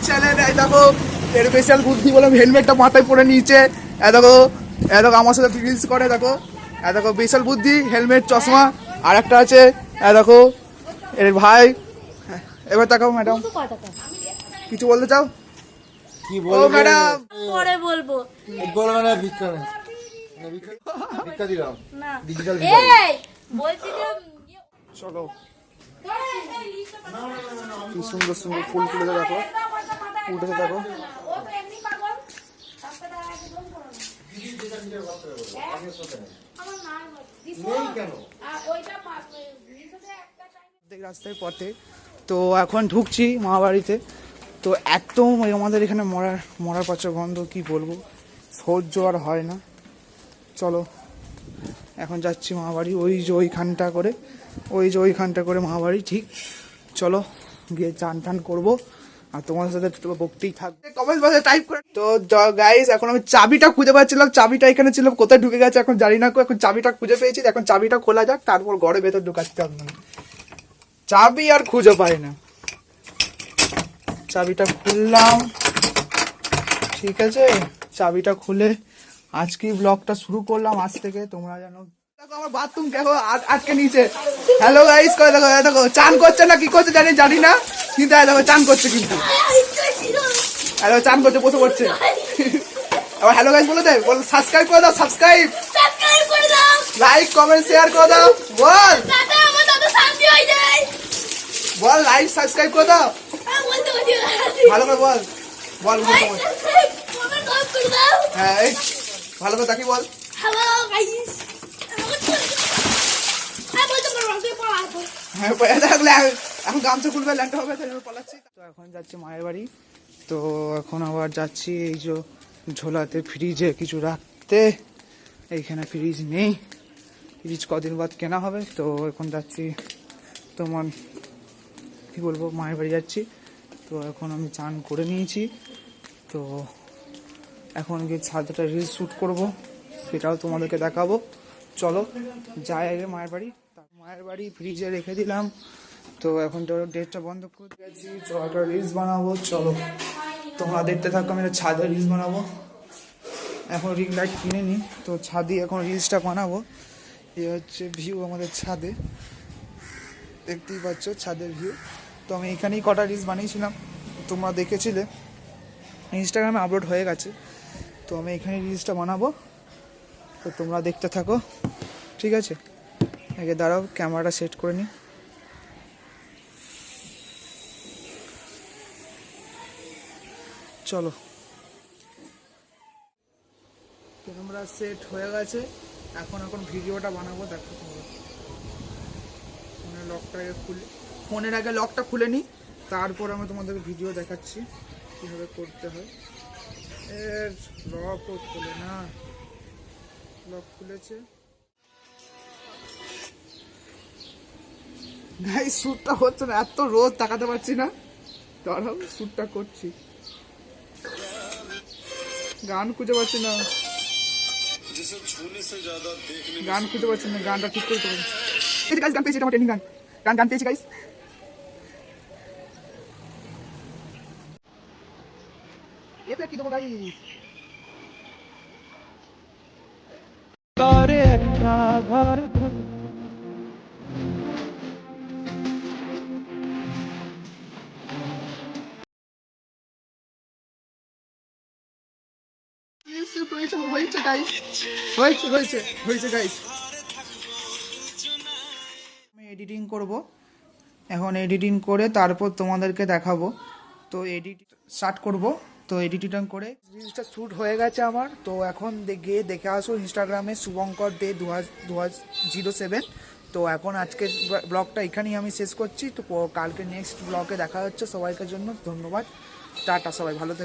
দেখো এর স্পেশাল বুদ্ধি বলে হেলমেটটা মাথায় পরে নিয়েছে এ দেখো এ দেখো আমার সাথে রিলস করে দেখো এ দেখো বিশাল বুদ্ধি হেলমেট চশমা আর একটা আছে এ দেখো এর ভাই এবার তাকাও ম্যাডাম কিছু বলতে চাও কি ও বলব ম্যাডাম পরে বলব বলব না ভিক্ষা না, ভিক্ষা- ভিক্ষা দিলাম না ডিজিটাল এই বলছি যে চলো কি সুন্দর সুন্দর ফুল তুলে দেখো উঠেছে দেখো। রাস্তায় পথে। তো এখন ঢুকছি মামাবাড়িতে তো ওই আমাদের এখানে মরার মরার পচা গন্ধ, কি বলব? সহ্য আর হয় না। চলো, এখন যাচ্ছি মামাবাড়ি ওই যে ওইখানটা করে, ওই যে ওইখানটা করে মামাবাড়ি ঠিক। চলো, গিয়ে চান টান করব। আর তোমার সাথে বকতেই থাকবে। কমেন্ট বক্সে টাইপ করে তো গাইস এখন আমি চাবিটা খুঁজে পাচ্ছিলাম। চাবিটা এখানে ছিল, কোথায় ঢুকে গেছে এখন জানি না। এখন চাবিটা খুঁজে পেয়েছি। এখন চাবিটা খোলা যাক, তারপর ঘরে ভেতর হবে না চাবি আর খুঁজে পাই না। চাবিটা খুললাম। ঠিক আছে? চাবিটা খুলে আজকে ব্লগটা শুরু করলাম আজ থেকে। তোমরা জানো। দেখো আমার বাথরুম দেখো আ- আজকে নিচে হ্যালো গাইস করে দেখো দেখো, চান করছে না, কি করছে জানি জানি না। কিন্তু দেখো চান করছে কিন্তু। হ্যালো চান করছে বসে করছে আবার হ্যালো গাইস বলে দেয় বল সাবস্ক্রাইব করে দাও সাবস্ক্রাইব লাইক কমেন্ট শেয়ার করে দাও বল। বল লাইক সাবস্ক্রাইব করে দাও। ভালো করে বল বল হ্যাঁ এই ভালো করে তাকি বল। হ্যাঁ পয়সা থাকলে এখন- গামছা খুলবে, ল্যাংটা হবে, তাই পালাচ্ছি। তো এখন যাচ্ছি মায়ের বাড়ি। তো এখন আবার যাচ্ছি এই যে ঝোলাতে ফ্রিজে কিছু রাখতে। এইখানে ফ্রিজ নেই। ফ্রিজ কদিন বাদ কেনা হবে, তো এখন যাচ্ছি তোমার, কি বলব, মায়ের বাড়ি যাচ্ছি। তো এখন আমি চান করে নিয়েছি। তো এখন গিয়ে ছাদটা রিল শ্যুট করব, সেটাও তোমাদেরকে দেখাবো। চলো, যাই আগে মায়ের বাড়ি। মায়ের বাড়ি ফ্রিজে রেখে দিলাম। তো এখন তো ডেটটা বন্ধ করে দিয়েছি, তো একটা রিলস বানাবো, চলো। তোমরা দেখতে থাকো, আমি ছাদে রিলস বানাবো। এখন রিং লাইট কিনে নিই তো ছাদে এখন রিলসটা বানাবো। এই হচ্ছে ভিউ আমাদের ছাদে। দেখতেই পাচ্ছ ছাদের ভিউ তো আমি এখানেই কটা রিলস বানিয়েছিলাম, তোমরা দেখেছিলে। ইনস্টাগ্রামে আপলোড হয়ে গেছে। তো আমি এখানে রিলসটা বানাবো। তো তোমরা দেখতে থাকো। ঠিক আছে? আগে দাঁড়াও ক্যামেরাটা সেট করে নিই চলো। ক্যামেরা সেট হয়ে গেছে। এখন এখন ভিডিওটা বানাবো, দেখো তোমরা। ফোনের লকটা খুলে ফোনের আগে লকটা খুলে নিই তারপর আমি তোমাদেরকে ভিডিও দেখাচ্ছি, কীভাবে করতে হয়। এর লকও খুলে না। লক খুলেছে। গাই শ্যুটটা হচ্ছে না, এত রোদ তাকাতে পারছি না। দাঁড়াও শ্যুটটা করছি। গান খুঁজে পাচ্ছি না। গান খুঁজে পাচ্ছি না গানটা ঠিক করতে পারি গান পেয়েছি এটা আমার গান। গান গান পেয়েছি গাইস ঘর আমি এডিটিং করব। এখন এডিটিং করে তারপর তোমাদেরকে দেখাবো। তো এডিট স্টার্ট করব। তো এডিটিং করে রিলসটা শ্যুট হয়ে গেছে আমার। তো এখন গিয়ে দেখে আসো ইনস্টাগ্রামে শুভঙ্কর দে দু হাজার জিরো সেভেন তো এখন আজকের ব্লগটা এখানেই আমি শেষ করছি। তো কালকে নেক্সট ব্লগে দেখা হচ্ছে সবাইকার জন্য। ধন্যবাদ। টাটা সবাই, ভালো